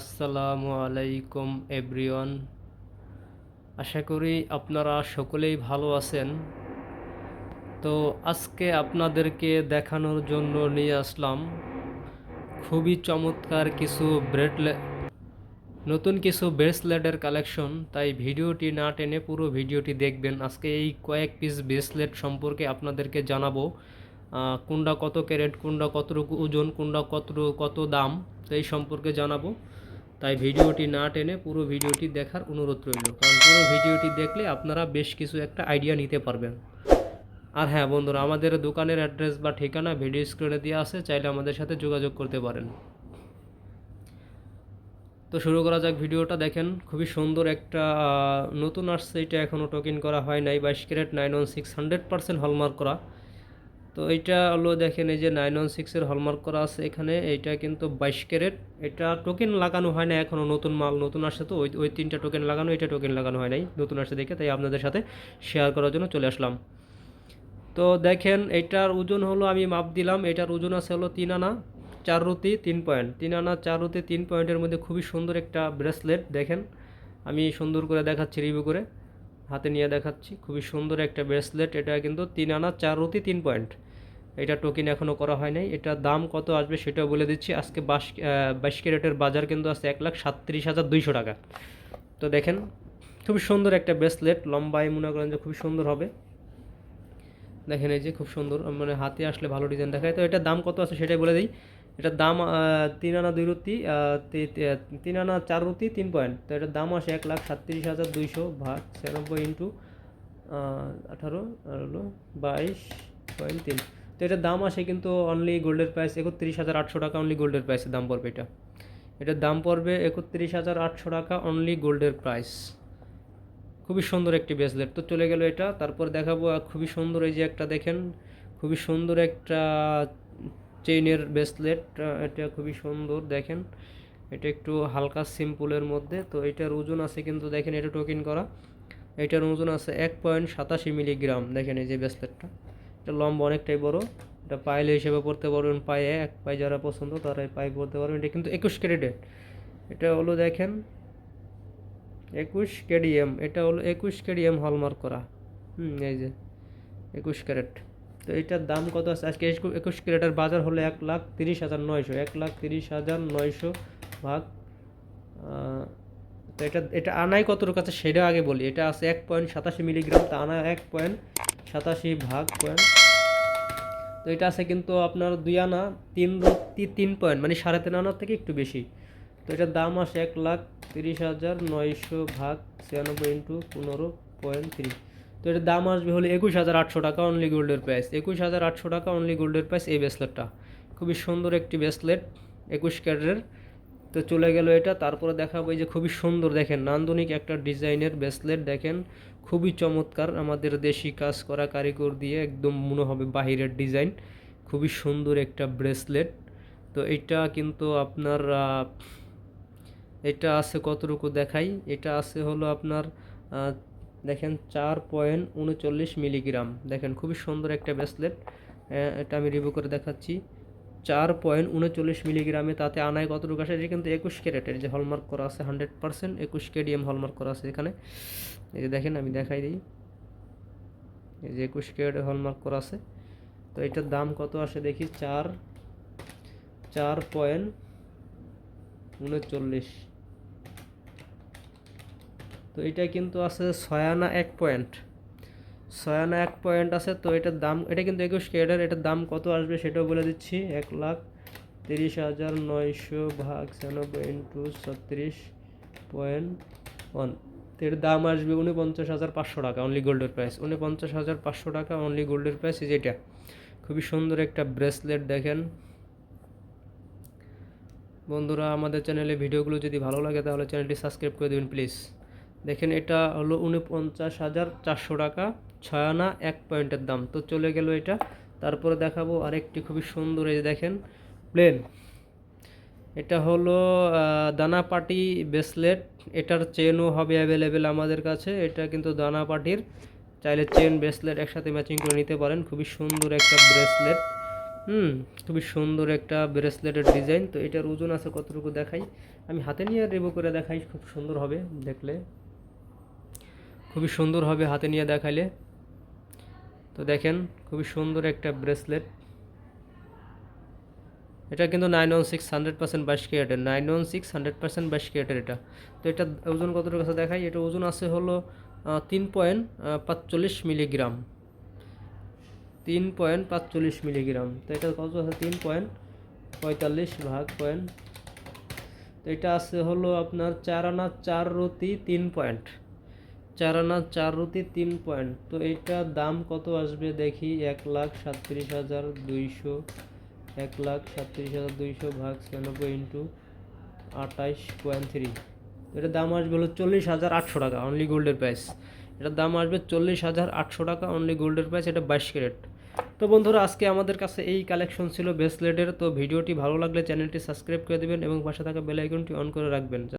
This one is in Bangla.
আসসালামু আলাইকুম এভরিওয়ান আশা করি আপনারা সকলেই ভালো আছেন। তো আজকে আপনাদেরকে দেখানোর জন্য নিয়ে আসলাম খুবই চমৎকার কিছু ব্রেডলে নতুন কিছু ব্রেসলেটের কালেকশন তাই ভিডিওটি না টেনে পুরো ভিডিওটি দেখবেন। আজকে এই কয়েক পিস ব্রেসলেট সম্পর্কে আপনাদেরকে জানাব। কোনটা কত ক্যারেট কোনটা কতটুকু ওজন, কোনটা কত কত দাম এই সম্পর্কে জানাব। তাই ভিডিওটি না টেনে পুরো ভিডিওটি দেখার অনুরোধ রইল। কারণ পুরো ভিডিওটি দেখলে আপনারা বেশ কিছু একটা আইডিয়া নিতে পারবেন। আর হ্যাঁ বন্ধুরা, আমাদের দোকানের অ্যাড্রেস বা ঠিকানা ভিডিও স্ক্রিনে দেওয়া আছে, চাইলে আমাদের সাথে যোগাযোগ করতে পারেন। তো শুরু করা যাক ভিডিওটা। দেখেন, খুবই সুন্দর একটা নতুন আসছে। এটা এখনও টোকেন করা হয় নাই। বাইশ carat nine one six hundred percent hallmark করা। তো এইটা হলো দেখেন এই যে নাইন ওয়ান সিক্সের হলমার্ক করা আছে এখানে, এইটা কিন্তু বাইশ ক্যারেট। এটা টোকেন লাগানো হয় না এখনও নতুন মাল নতুন আসছে তো, ওই ওই তিনটা টোকেন লাগানো, এটা টোকেন লাগানো হয় নাই, নতুন আসছে দেখে, তাই আপনাদের সাথে শেয়ার করার জন্য চলে আসলাম। তো দেখেন এইটার ওজন হলো আমি মাপ দিলাম, এটার ওজন আছে হলো তিন আনা, চার রুতি তিন পয়েন্ট তিন আনা, চার রুতি তিন পয়েন্টের মধ্যে খুবই সুন্দর একটা ব্রেসলেট দেখেন। আমি সুন্দর করে দেখাচ্ছি রিভিউ করে। হাতে নিয়ে দেখাচ্ছি। খুবই সুন্দর একটা ব্রেসলেট এটা কিন্তু তিন আনা, চার রুতি, তিন পয়েন্ট এটা টোকেন এখনও করা হয় নাই। এটার দাম কত আসবে সেটাও বলে দিচ্ছি। আজকে বাস বাইশ ক্যারেটের বাজার কিন্তু আছে এক লাখ সাতত্রিশ হাজার দুইশো টাকা। তো দেখেন, খুবই সুন্দর একটা ব্রেসলেট লম্বায় মনে করেন যে খুবই সুন্দর হবে। দেখেন এই যে খুব সুন্দর। মানে হাতে আসলে ভালো ডিজাইন দেখায়। তো এটার দাম কত আছে সেটাই বলে দিই। এটার দাম তিন আনা দুই রুতি তিন আনা চার রুতি তিন পয়েন্ট। তো এটার দাম আসে এক লাখ সাতত্রিশ হাজার দুইশো ভাগ ছিয়ানব্বই ইন্টু আঠারো, আর হলো বাইশ পয়েন্ট তিন। তো এটার দাম আসে কিন্তু অনলি গোল্ডের প্রাইস একত্রিশ হাজার আটশো টাকা অনলি গোল্ডের প্রাইসের দাম পড়বে এটা। এটার দাম পড়বে একত্রিশ হাজার আটশো টাকা অনলি গোল্ডের প্রাইস খুবই সুন্দর একটি ব্রেসলেট তো চলে গেল এটা। তারপর দেখাবো খুবই সুন্দর এই যে একটা দেখেন, খুবই সুন্দর একটা চেইনের ব্রেসলেট এটা খুবই সুন্দর, দেখেন। এটা একটু হালকা সিম্পলের মধ্যে, তো এটার ওজন আছে কিন্তু দেখেন, এটা টোকেন করা। এটার ওজন আছে এক পয়েন্ট সাতাশি মিলিগ্রাম দেখেন এই যে ব্রেসলেটটা এটা লম্বা অনেকটাই বড়। এটা পাইলে হিসেবে পড়তে পারবেন, পায়ে এক, পায়ে যারা পছন্দ তারা এই পায়ে পড়তে পারবেন। এটা কিন্তু একুশ ক্যারেটের এটা হলো দেখেন, একুশ কেডিএম এটা হলো একুশ কেডিএম হলমার্ক করা। হুম, এই যে, একুশ ক্যারেট। তো এটার দাম কত আছে? আজকে একুশ- ক্যারেটের বাজার হলো এক লাখ তিরিশ হাজার নয়শো, এক লাখ তিরিশ হাজার নয়শো ভাগ। তো এটা এটা আনাই কতটুকু আছে সেটা আগে বলি। এটা আছে এক পয়েন্ট সাতাশি মিলিগ্রাম, তা আনা এক পয়েন্ট সাতাশি ভাগ পয়েন্ট। তো এটা আছে কিন্তু আপনার দুই আনা, তিন তিন পয়েন্ট মানে সাড়ে তিন আনার থেকে একটু বেশি। তো এটার দাম আসে এক লাখ তিরিশ হাজার নয়শো ভাগ ছিয়ানব্বই ইন্টু পনেরো পয়েন্ট থ্রি তো এটার দাম আসবে হলো একুশ হাজার আটশো টাকা অনলি গোল্ডের প্রাইস একুশ হাজার আটশো টাকা অনলি গোল্ডের প্রাইস এই ব্রেসলেটটা খুবই সুন্দর একটি ব্রেসলেট একুশ ক্যারেটের। তো চলে গেল এটা, তারপরে দেখাবো যে খুবই সুন্দর দেখেন, নান্দনিক একটা ডিজাইনের ব্রেসলেট দেখেন। খুবই চমৎকার, আমাদের দেশি কাজ করা কারিগর দিয়ে একদম মনে হবে বাহিরের ডিজাইন খুবই সুন্দর একটা ব্রেসলেট তো এটা কিন্তু আপনার এটা আছে কতটুকু দেখাই? এটা আছে হলো আপনার দেখেন চার পয়েন্ট উনচল্লিশ মিলিগ্রাম। দেখেন খুবই সুন্দর একটা ব্রেসলেট এটা আমি রিভিউ করে দেখাচ্ছি। চার পয়েন্ট উনচল্লিশ মিলিগ্রামে তাতে আনায় কতটুকু আসে? এটা কিন্তু একুশ ক্যারেটের যে হলমার্ক করা আছে হান্ড্রেড পার্সেন্ট একুশ কেডিএম হলমার্ক করা আছে এখানে। এই যে দেখেন, আমি দেখাই দিই। এই যে একুশ ক্যারেট হলমার্ক করা আছে। তো এটার দাম কত আসে দেখি? চার চার পয়েন্ট উনচল্লিশ। তো এটা কিন্তু আছে ছয় আনা এক পয়েন্ট ছয় আনা এক পয়েন্ট আছে, তো এটার দাম, এটা কিন্তু একুশ ক্যারেটের, এটার দাম কত আসবে সেটাও বলে দিচ্ছি। এক লাখ তিরিশ হাজার নয়শো ভাগ ছিয়ানব্বই ইন্টু ছত্রিশ পয়েন্ট ওয়ানের দাম আসবে উনপঞ্চাশ হাজার পাঁচশো টাকা অনলি গোল্ডের প্রাইস উনপঞ্চাশ হাজার পাঁচশো টাকা অনলি গোল্ডের প্রাইস যেটা খুবই সুন্দর একটা ব্রেসলেট দেখেন। বন্ধুরা, আমাদের চ্যানেলে ভিডিওগুলো যদি ভালো লাগে, তাহলে চ্যানেলটি সাবস্ক্রাইব করে দেবেন প্লিজ দেখেন এটা হলো উনপঞ্চাশ হাজার চারশো টাকা। ছয় আনা এক পয়েন্টের দাম। তো চলে গেল এটা। তারপরে দেখাবো আরেকটি খুবই সুন্দর এই দেখেন প্লেন। এটা হলো দানাপাটি ব্রেসলেট। এটার চেনও হবে অ্যাভেলেবেল আমাদের কাছে। এটা কিন্তু দানা দানাপাটির। চাইলে চেন, ব্রেসলেট একসাথে ম্যাচিং করে নিতে পারেন। খুবই সুন্দর একটা ব্রেসলেট। হুম, খুবই সুন্দর একটা ব্রেসলেটের ডিজাইন। তো এটার ওজন আছে কতটুকু দেখাই? আমি হাতে নিয়ে রেবো করে দেখাই, খুব সুন্দর হবে দেখলে। খুবই সুন্দর হবে হাতে নিয়ে দেখালে তো দেখেন, খুবই সুন্দর একটা ব্রেসলেট। এটা কিন্তু nine one six hundred percent বাইশ ক্যারেটের, nine one six hundred percent বাইশ ক্যারেটের এটা। তো এটা ওজন কতটুকু আছে দেখাই? এটা ওজন আছে হলো তিন পয়েন্ট পাঁচচল্লিশ মিলিগ্রাম। তিন পয়েন্ট পাঁচচল্লিশ মিলিগ্রাম। তো এটা কত আছে? তিন পয়েন্ট পঁয়তাল্লিশ ভাগ পয়েন্ট। তো এটা আছে হলো আপনার চার আনা চার রতি তিন পয়েন্ট। চার আনা চার রতি তিন পয়েন্ট। তো এইটার দাম কত আসবে দেখি? এক লাখ সাতত্রিশ হাজার দুইশো, এক লাখ সাতত্রিশ হাজার দুইশো ভাগ ছিয়ানব্বই ইন্টু আঠাইশ পয়েন্ট থ্রি। এটার দাম আসবে হলো চল্লিশ হাজার আটশো টাকা অনলি গোল্ডের প্রাইস এটার দাম আসবে চল্লিশ হাজার আটশো টাকা অনলি গোল্ডের প্রাইস এটা বাইশ ক্যারেট। তো বন্ধুরা, আজকে আমাদের কাছে এই কালেকশন ছিল ব্রেসলেটের তো ভিডিওটি ভালো লাগলে চ্যানেলটি সাবস্ক্রাইব করে দেবেন এবং পাশে থাকা বেল আইকনটি অন করে রাখবেন।